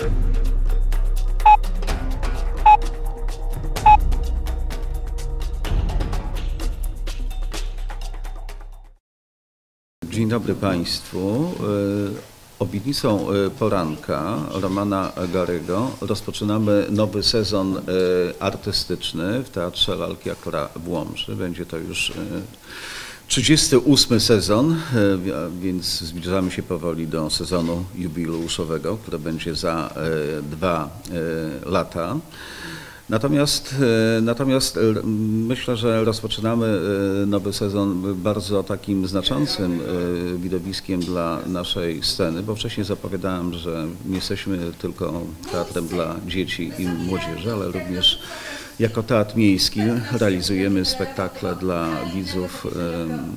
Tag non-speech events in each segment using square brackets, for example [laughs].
Dzień dobry Państwu. E, Obietnicą e, poranka Romana Garego rozpoczynamy nowy sezon e, artystyczny w Teatrze Lalki Aktora w Łomży. Będzie to już 38 sezon, e, wi- więc zbliżamy się powoli do sezonu jubileuszowego, który będzie za e, dwa e, lata. Natomiast, natomiast myślę, że rozpoczynamy nowy sezon bardzo takim znaczącym widowiskiem dla naszej sceny, bo wcześniej zapowiadałem, że nie jesteśmy tylko teatrem dla dzieci i młodzieży, ale również jako teatr miejski realizujemy spektakle dla widzów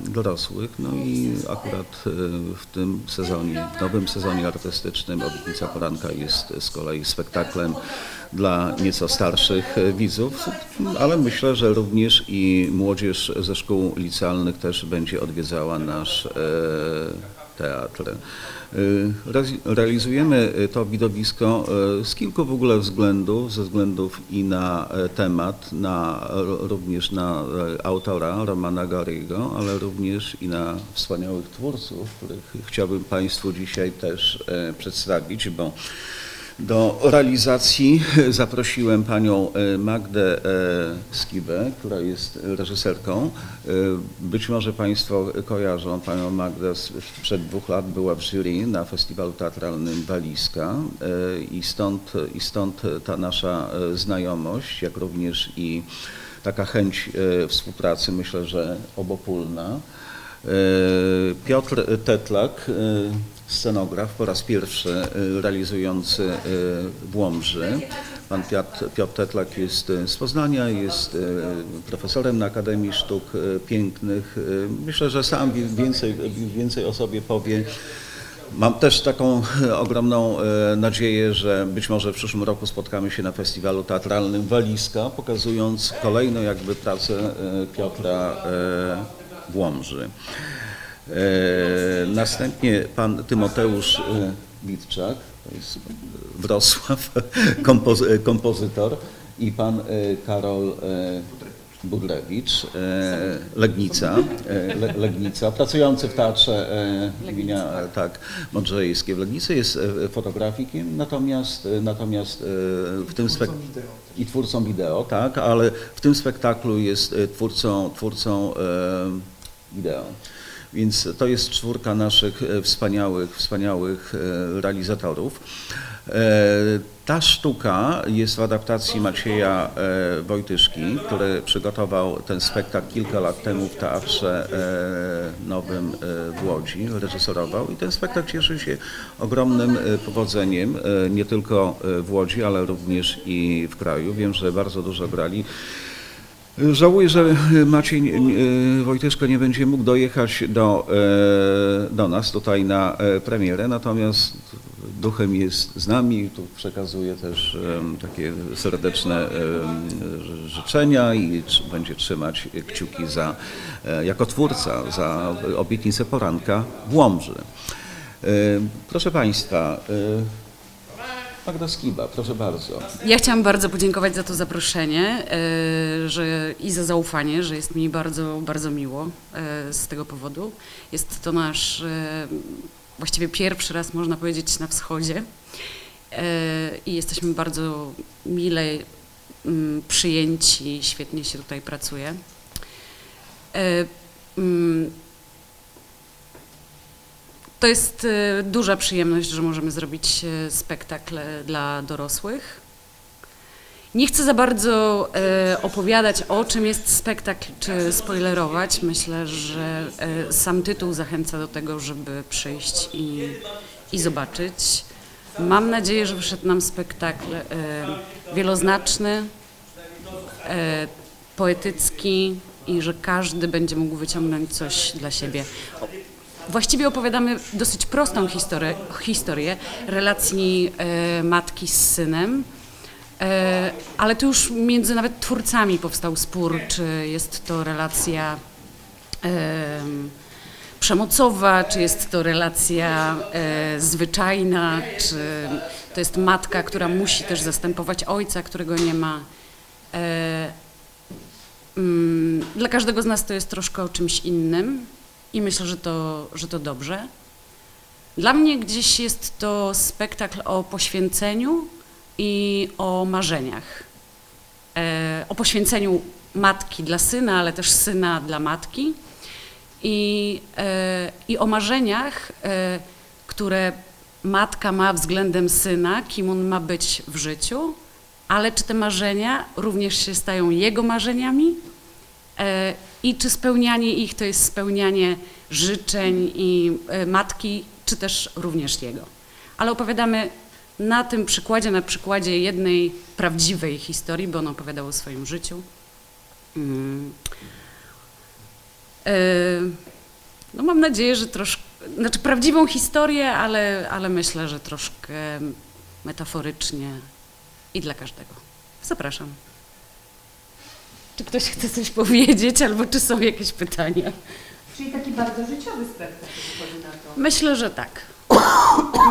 dorosłych. No i akurat e, w tym sezonie, w nowym sezonie artystycznym Obietnica Poranka jest z kolei spektaklem dla nieco starszych e, widzów, ale myślę, że również i młodzież ze szkół licealnych też będzie odwiedzała nasz e, teatr. Re- Realizujemy to widowisko e, z kilku w ogóle względów, ze względów i na e, temat, na, również na e, autora Romana Garygo, ale również i na wspaniałych twórców, których chciałbym Państwu dzisiaj też e, przedstawić, bo do realizacji [laughs] zaprosiłem panią e, Magdę e, Skibę, która jest reżyserką. E, Być może Państwo kojarzą panią Magdę, sprzed dwóch lat była w jury na festiwalu teatralnym Waliska i stąd, i stąd ta nasza znajomość, jak również i taka chęć współpracy, myślę, że obopólna. E, Piotr Tetlak, e, scenograf, po raz pierwszy e, realizujący w Łomży. Pan Piotr, Piotr Tetlak jest z Poznania, jest profesorem na Akademii Sztuk Pięknych. Myślę, że sam więcej, więcej o sobie powie. Mam też taką ogromną nadzieję, że być może w przyszłym roku spotkamy się na festiwalu teatralnym Waliska, pokazując kolejną jakby pracę Piotra w Łomży. E, Następnie pan Tymoteusz e, Witczak, to jest Wrocław, [laughs] kompozy- kompozytor i pan e, Karol e, Budlewicz, e, Legnica, e, Le, Legnica, pracujący w teatrze e, imienia e, tak, Modrzejewskie w Legnicy, jest e, fotografikiem, natomiast, e, natomiast e, w tym spektaklu i twórcą wideo, tak, ale w tym spektaklu jest e, twórcą, twórcą wideo. Więc to jest czwórka naszych e, wspaniałych, wspaniałych e, realizatorów. E, Ta sztuka jest w adaptacji Macieja Wojtyszki, który przygotował ten spektakl kilka lat temu w Teatrze Nowym w Łodzi, reżyserował i ten spektakl cieszy się ogromnym powodzeniem, nie tylko w Łodzi, ale również i w kraju. Wiem, że bardzo dużo grali. Żałuję, że Maciej e, Wojtyszko nie będzie mógł dojechać do, e, do nas tutaj na e, premierę, natomiast duchem jest z nami. Tu przekazuję też takie serdeczne życzenia i będzie trzymać kciuki za, e, jako twórca za obietnicę poranka w Łomży. E, Proszę Państwa, e, Magda Skiba, proszę bardzo. Ja chciałam bardzo podziękować za to zaproszenie e, że, i za zaufanie, że jest mi bardzo, bardzo miło e, z tego powodu. Jest to nasz e, właściwie pierwszy raz, można powiedzieć, na wschodzie i jesteśmy bardzo mile mm, przyjęci, świetnie się tutaj pracuje. To jest e, duża przyjemność, że możemy zrobić e, spektakl dla dorosłych. Nie chcę za bardzo opowiadać o czym jest spektakl, czy spoilerować. Myślę, że sam tytuł zachęca do tego, żeby przyjść i, i zobaczyć. Mam nadzieję, że wyszedł nam spektakl wieloznaczny, poetycki i że każdy będzie mógł wyciągnąć coś dla siebie. Właściwie opowiadamy dosyć prostą historię, historię relacji e, matki z synem, e, ale tu już między nawet twórcami powstał spór, czy jest to relacja em, przemocowa, czy jest to relacja e, zwyczajna, czy to jest matka, która musi też zastępować ojca, którego nie ma. E, mm, dla każdego z nas to jest troszkę o czymś innym i myślę, że to, że to dobrze. Dla mnie gdzieś jest to spektakl o poświęceniu i o marzeniach. E, o poświęceniu matki dla syna, ale też syna dla matki. I, e, i o marzeniach, e, które matka ma względem syna, kim on ma być w życiu, ale czy te marzenia również się stają jego marzeniami i czy spełnianie ich to jest spełnianie życzeń i e, matki, czy też również jego. Ale opowiadamy na tym przykładzie, na przykładzie jednej prawdziwej historii, bo on opowiadał o swoim życiu. Mm. E, No mam nadzieję, że troszkę, znaczy prawdziwą historię, ale, ale myślę, że troszkę metaforycznie i dla każdego. Zapraszam. Czy ktoś chce coś powiedzieć, albo czy są jakieś pytania? Czyli taki bardzo życiowy spektakl wychodzi na to. Myślę, że tak.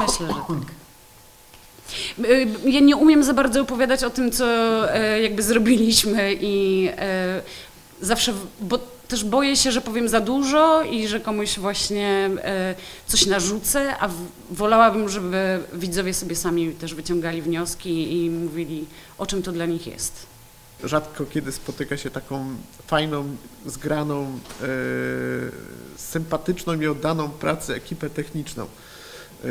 Myślę, że tak. Y, Ja nie umiem za bardzo opowiadać o tym, co e, jakby zrobiliśmy i e, zawsze, bo też boję się, że powiem za dużo i że komuś właśnie e, coś narzucę, a wolałabym, żeby widzowie sobie sami też wyciągali wnioski i mówili, o czym to dla nich jest. Rzadko kiedy spotyka się taką fajną, zgraną, e, sympatyczną i oddaną pracy ekipę techniczną. E,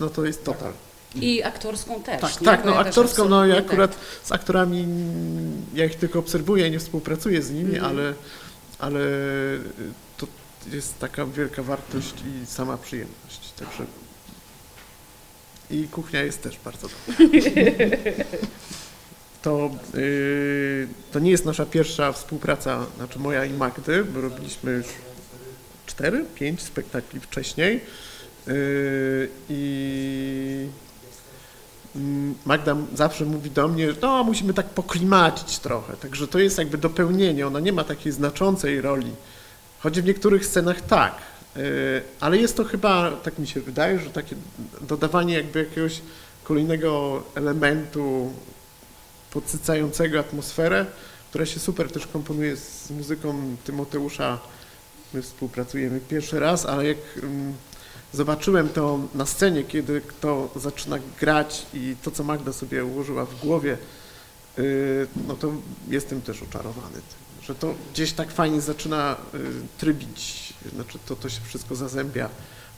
no to jest total. I aktorską też. Tak, nie? tak, no ja też aktorską, no ja absolutnie akurat z aktorami, mm, ja ich tylko obserwuję, nie współpracuję z nimi, Mhm. ale, ale to jest taka wielka wartość i sama przyjemność, także i kuchnia jest też bardzo dobra. [laughs] To, yy, to nie jest nasza pierwsza współpraca, znaczy moja i Magdy, bo robiliśmy już cztery, pięć spektakli wcześniej. Yy, i Mm, Magda zawsze mówi do mnie, że no musimy tak poklimacić trochę, także to jest jakby dopełnienie, ona nie ma takiej znaczącej roli, choć w niektórych scenach tak, yy, ale jest to chyba, tak mi się wydaje, że takie dodawanie jakby jakiegoś kolejnego elementu podsycającego atmosferę, która się super też komponuje z muzyką Tymoteusza, my współpracujemy pierwszy raz, ale jak mm, zobaczyłem to na scenie, kiedy kto zaczyna grać i to, co Magda sobie ułożyła w głowie, yy, no to jestem też oczarowany tym, że to gdzieś tak fajnie zaczyna yy, trybić, znaczy to, to się wszystko zazębia,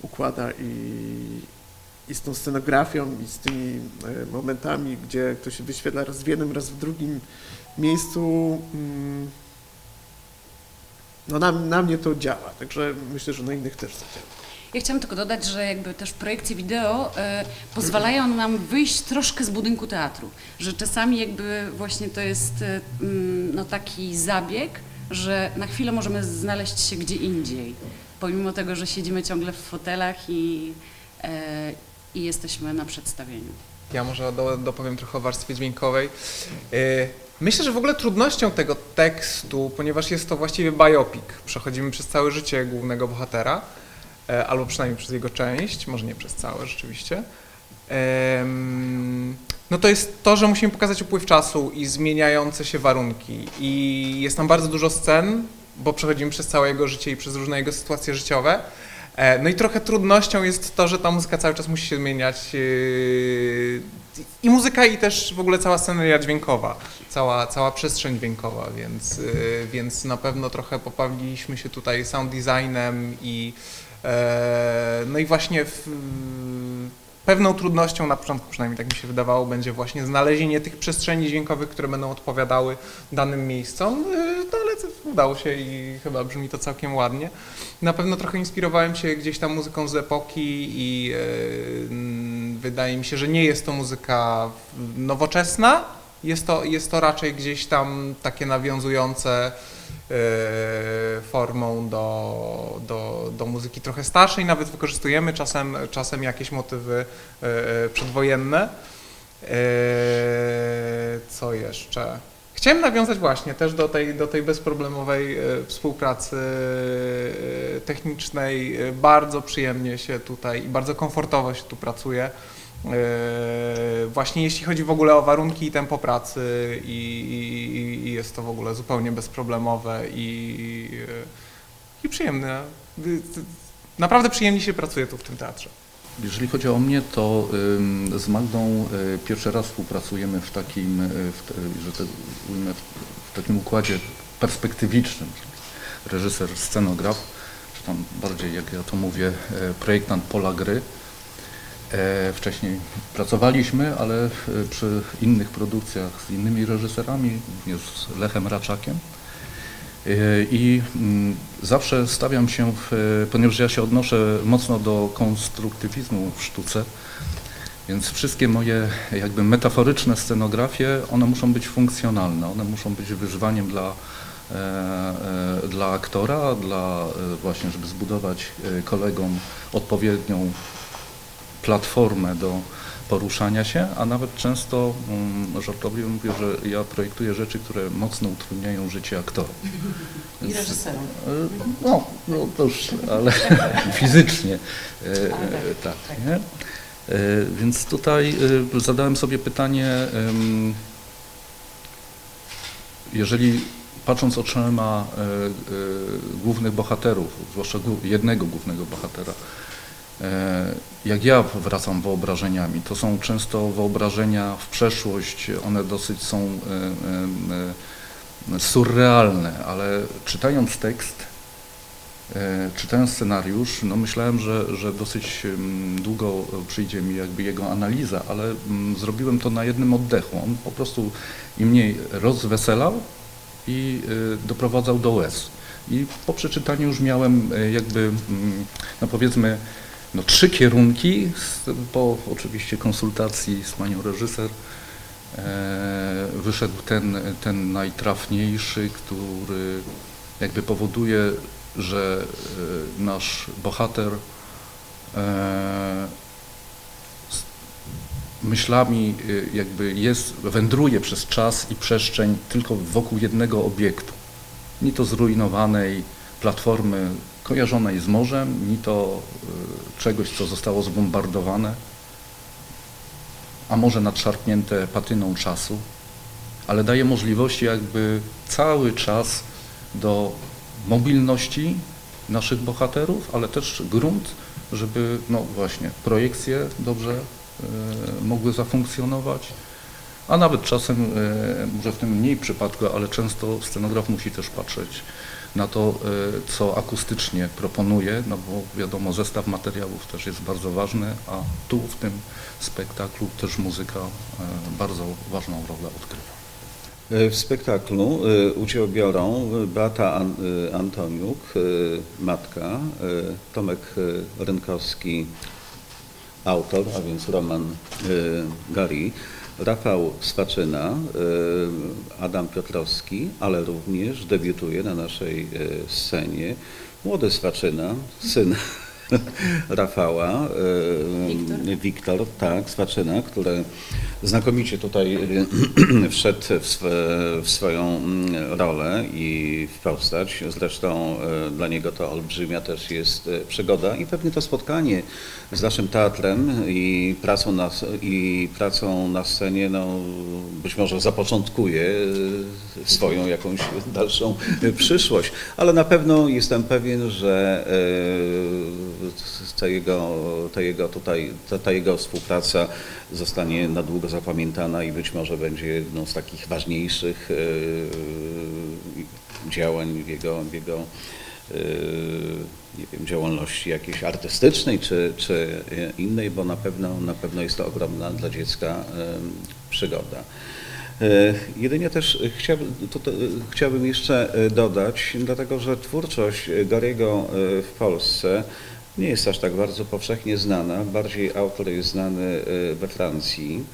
układa i, i z tą scenografią i z tymi e, momentami, gdzie to się wyświetla raz w jednym, raz w drugim miejscu, mm, no na, na mnie to działa, także myślę, że na innych też to działa. Ja chciałam tylko dodać, że jakby też projekcje wideo e, pozwalają nam wyjść troszkę z budynku teatru, że czasami jakby właśnie to jest e, mm, no, taki zabieg, że na chwilę możemy znaleźć się gdzie indziej, pomimo tego, że siedzimy ciągle w fotelach i, i jesteśmy na przedstawieniu. Ja może do, dopowiem trochę o warstwie dźwiękowej. Yy, Myślę, że w ogóle trudnością tego tekstu, ponieważ jest to właściwie biopic, przechodzimy przez całe życie głównego bohatera, e, albo przynajmniej przez jego część, może nie przez całe rzeczywiście. No to jest to, że musimy pokazać upływ czasu i zmieniające się warunki. I jest tam bardzo dużo scen, bo przechodzimy przez całe jego życie i przez różne jego sytuacje życiowe. E, No i trochę trudnością jest to, że ta muzyka cały czas musi się zmieniać. yy, I muzyka, i też w ogóle cała sceneria dźwiękowa, cała, cała przestrzeń dźwiękowa, więc, yy, więc na pewno trochę popawiliśmy się tutaj sound designem i e, no i właśnie w, pewną trudnością na początku, przynajmniej tak mi się wydawało, będzie właśnie znalezienie tych przestrzeni dźwiękowych, które będą odpowiadały danym miejscom, Yy, udało się i chyba brzmi to całkiem ładnie. Na pewno trochę inspirowałem się gdzieś tam muzyką z epoki i mm, wydaje mi się, że nie jest to muzyka nowoczesna, jest to, jest to raczej gdzieś tam takie nawiązujące e, formą do, do, do muzyki trochę starszej, nawet wykorzystujemy czasem, czasem jakieś motywy e, przedwojenne. Co jeszcze? Chciałem nawiązać właśnie też do tej, do tej bezproblemowej e, współpracy e, technicznej. E, Bardzo przyjemnie się tutaj i bardzo komfortowo się tu pracuje. Właśnie jeśli chodzi w ogóle o warunki i tempo pracy i, i, i jest to w ogóle zupełnie bezproblemowe i, i przyjemne. Naprawdę przyjemnie się pracuje tu w tym teatrze. Jeżeli chodzi o mnie, to z Magdą y, pierwszy raz współpracujemy w takim, y, w, te- że tak ujmę, w, takim układzie perspektywicznym. Reżyser, scenograf, czy tam bardziej, jak ja to mówię, e, projektant pola gry. E, Wcześniej pracowaliśmy, ale przy innych produkcjach z innymi reżyserami, również z Lechem Raczakiem. I mm, zawsze stawiam się, w, ponieważ ja się odnoszę mocno do konstruktywizmu w sztuce, więc wszystkie moje jakby metaforyczne scenografie, one muszą być funkcjonalne, one muszą być wyzwaniem dla, e, e, dla aktora, dla e, właśnie, żeby zbudować kolegom odpowiednią platformę do poruszania się, a nawet często mm, żartobliwie mówię, że ja projektuję rzeczy, które mocno utrudniają życie aktora. [laughs] I reżyserom. E, No, no to już, ale [laughs] fizycznie. e, Ale tak, nie? E, Więc tutaj e, zadałem sobie pytanie, jeżeli patrząc oczyma e, e, głównych bohaterów, zwłaszcza jednego głównego bohatera, e, jak ja wracam wyobrażeniami, to są często wyobrażenia w przeszłość, one dosyć są e, e, e, surrealne, ale czytając tekst, e, czytając scenariusz, no myślałem, że, że dosyć mm, długo przyjdzie mi jakby jego analiza, ale mm, zrobiłem to na jednym oddechu. On po prostu i mnie rozweselał i doprowadzał do łez. I po przeczytaniu już miałem jakby, mm, no powiedzmy, no trzy kierunki, po oczywiście konsultacji z panią reżyser, e, wyszedł ten, ten najtrafniejszy, który jakby powoduje, że e, nasz bohater e, myślami y, jakby jest, wędruje przez czas i przestrzeń tylko wokół jednego obiektu. Ni to zrujnowanej platformy kojarzonej z morzem, ni to y, czegoś, co zostało zbombardowane, a może nadszarpnięte patyną czasu, ale daje możliwości jakby cały czas do mobilności naszych bohaterów, ale też grunt, żeby no właśnie projekcje dobrze e, mogły zafunkcjonować, a nawet czasem, e, może w tym mniej przypadku, ale często scenograf musi też patrzeć na to, e, co akustycznie proponuje, no bo wiadomo, zestaw materiałów też jest bardzo ważny, a tu w tym spektaklu też muzyka e, bardzo ważną rolę odgrywa. E, W spektaklu udział biorą Beata An- Antoniuk, matka, Tomek Rynkowski, autor, a więc Roman Gari, Rafał Swaczyna, e, Adam Piotrowski, ale również debiutuje na naszej e, scenie. Młody Swaczyna, syn [laughs] [laughs] Rafała, Wiktor. Wiktor, tak, Swaczyna, który znakomicie tutaj [clears throat] wszedł w, swe, w swoją mm, rolę i w postać. Zresztą dla niego to olbrzymia też jest e, przygoda i pewnie to spotkanie z naszym teatrem i pracą na, i pracą na scenie no, być może zapoczątkuje e, swoją jakąś dalszą przyszłość, ale na pewno jestem pewien, że e, ta jego, ta jego tutaj, ta, ta jego współpraca zostanie na długo zapamiętana i być może będzie jedną z takich ważniejszych e, działań jego, jego e, nie wiem, działalności jakiejś artystycznej czy, czy innej, bo na pewno, na pewno jest to ogromna dla dziecka e, przygoda. Jedynie też chciałbym, chciałbym jeszcze dodać, dlatego że twórczość Gariego w Polsce nie jest aż tak bardzo powszechnie znana. Bardziej autor jest znany e, we Francji.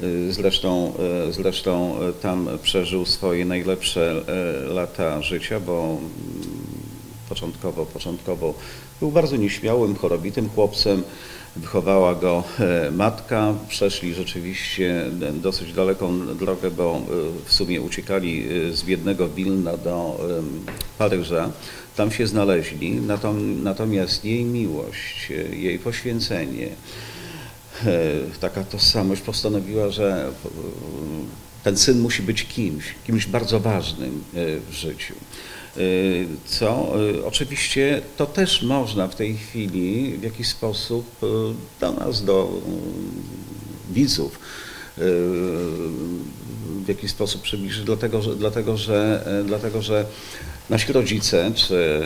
E, Zresztą, e, zresztą tam przeżył swoje najlepsze lata życia, bo mm, początkowo, początkowo był bardzo nieśmiałym, chorobitym chłopcem. Wychowała go e, matka. Przeszli rzeczywiście e, dosyć daleką drogę, bo e, w sumie uciekali z biednego Wilna do Paryża. Tam się znaleźli, Natom- natomiast jej miłość, jej poświęcenie, taka tożsamość postanowiła, że ten syn musi być kimś, kimś bardzo ważnym w życiu. E, Co e, oczywiście to też można w tej chwili w jakiś sposób e, do nas, do widzów, w jakiś sposób przybliżyć, dlatego że, dlatego, że, dlatego, że nasi rodzice, czy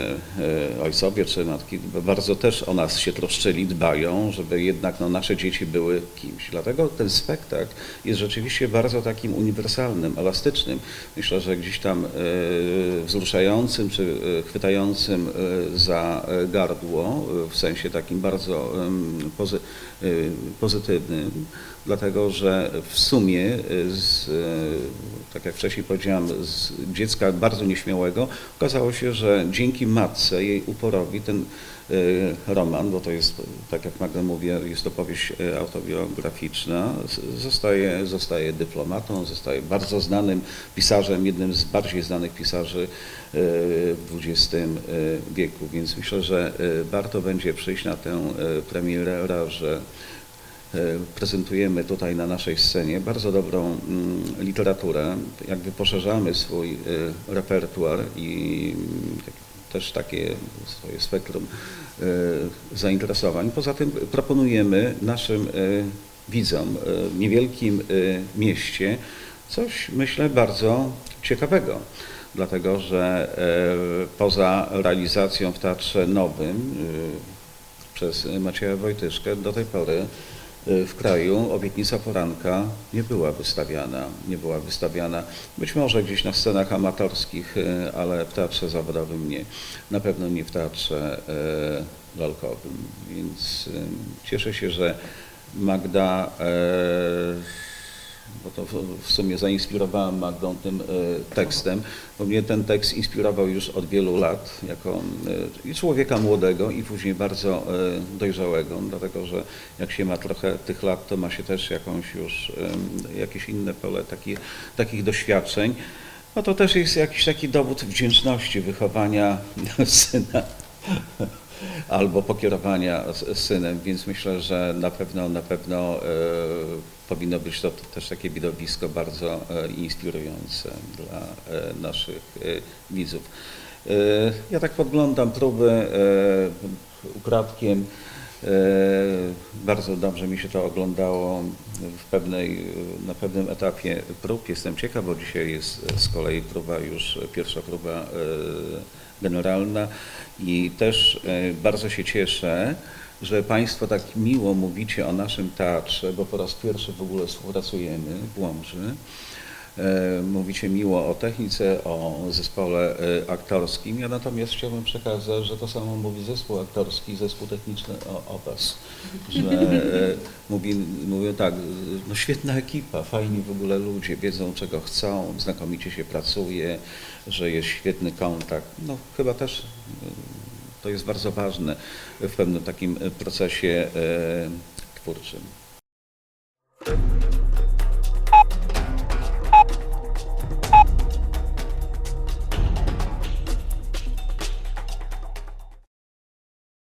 e, ojcowie, czy matki bardzo też o nas się troszczyli, dbają, żeby jednak no, nasze dzieci były kimś. Dlatego ten spektakl jest rzeczywiście bardzo takim uniwersalnym, elastycznym. Myślę, że gdzieś tam e, wzruszającym, czy e, chwytającym za gardło, w sensie takim bardzo pozytywnym, dlatego że w sumie, e, z, e, tak jak wcześniej powiedziałem, z dziecka bardzo nieśmiałego, okazało się, że dzięki matce, jej uporowi, ten e, roman, bo to jest, tak jak Magda mówi, jest to powieść autobiograficzna, zostaje, zostaje dyplomatą, zostaje bardzo znanym pisarzem, jednym z bardziej znanych pisarzy w XX wieku, więc myślę, że warto będzie przyjść na tę premierę, że prezentujemy tutaj na naszej scenie bardzo dobrą mm, literaturę, jakby poszerzamy swój e, repertuar i mm, tak- też takie swoje spektrum e, zainteresowań. Poza tym proponujemy naszym e, widzom e, w niewielkim e, mieście coś, myślę, bardzo ciekawego. Dlatego, że e, poza realizacją w Teatrze Nowym e, przez Macieja Wojtyszkę do tej pory w kraju obietnica poranka nie była wystawiana. Nie była wystawiana być może gdzieś na scenach amatorskich, y, ale w teatrze zawodowym nie. Na pewno nie w teatrze y, lalkowym. Więc y, cieszę się, że Magda y, bo to w- sumie zainspirowałem Magdą tym e, tekstem, bo mnie ten tekst inspirował już od wielu lat, jako e, i człowieka młodego i później bardzo e, dojrzałego, dlatego że jak się ma trochę tych lat, to ma się też jakąś już, jakieś inne pole taki, takich doświadczeń. No to też jest jakiś taki dowód wdzięczności wychowania [laughs] syna albo pokierowania synem, więc myślę, że na pewno, na pewno powinno być to też takie widowisko bardzo e, inspirujące dla e, naszych e, widzów. Ja tak podglądam próby ukradkiem. Bardzo dobrze mi się to oglądało w pewnej, na pewnym etapie prób. Jestem ciekaw, bo dzisiaj jest z kolei próba już, pierwsza próba generalna i też bardzo się cieszę, że Państwo tak miło mówicie o naszym teatrze, bo po raz pierwszy w ogóle współpracujemy w Łomży. E, Mówicie miło o technice, o zespole e, aktorskim. Ja natomiast chciałbym przekazać, że to samo mówi zespół aktorski zespół techniczny o, o Was. Że e, mówi, mówią tak, no świetna ekipa, fajni w ogóle ludzie, wiedzą czego chcą, znakomicie się pracuje, że jest świetny kontakt. No chyba też to jest bardzo ważne w pewnym takim procesie e, twórczym.